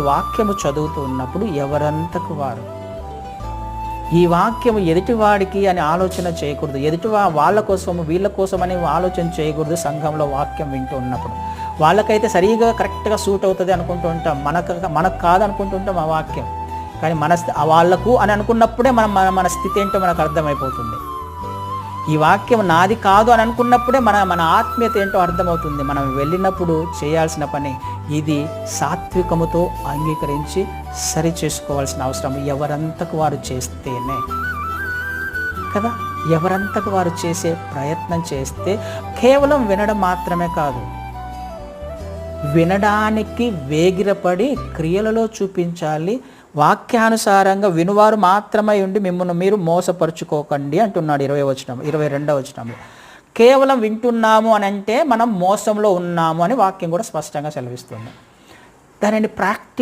వాక్యము చదువుతూ ఉన్నప్పుడు ఎవరంతకు వారు? ఈ వాక్యము ఎదుటివాడికి అని ఆలోచన చేయకూడదు. ఎదుటివా వాళ్ళ కోసము వీళ్ళ కోసం అని ఆలోచన చేయకూడదు సంఘంలో వాక్యం వింటూ ఉన్నప్పుడు. వాళ్ళకైతే సరిగా కరెక్ట్గా సూట్ అవుతుంది అనుకుంటూ ఉంటాం. మనకు మనకు కాదనుకుంటుంటాం ఆ వాక్యం. కానీ మన వాళ్ళకు అని అనుకున్నప్పుడే మనం మన మన స్థితి ఏంటో మనకు అర్థమైపోతుంది. ఈ వాక్యం నాది కాదు అని అనుకున్నప్పుడే మన మన ఆత్మీయత ఏంటో అర్థమవుతుంది. మనం వెళ్ళినప్పుడు చేయాల్సిన పని ఇది సాత్వికముతో అంగీకరించి సరి చేసుకోవాల్సిన అవసరం. ఎవరంతకు వారు చేస్తేనే. కదా? ఎవరంతకు వారు చేసే ప్రయత్నం చేస్తే కేవలం వినడం మాత్రమే కాదు వినడానికి వేగిరపడి క్రియలలో చూపించాలి వాక్యానుసారంగా వినువారు మాత్రమే ఉండి మిమ్మల్ని మీరు మోసపరుచుకోకండి అంటున్నాడు ఇరవై వచనం ఇరవై రెండవ వచనంలో కేవలం వింటున్నాము అని అంటే మనం మోసంలో ఉన్నాము అని వాక్యం కూడా స్పష్టంగా సెలవిస్తుంది. దానిని ప్రాక్టీస్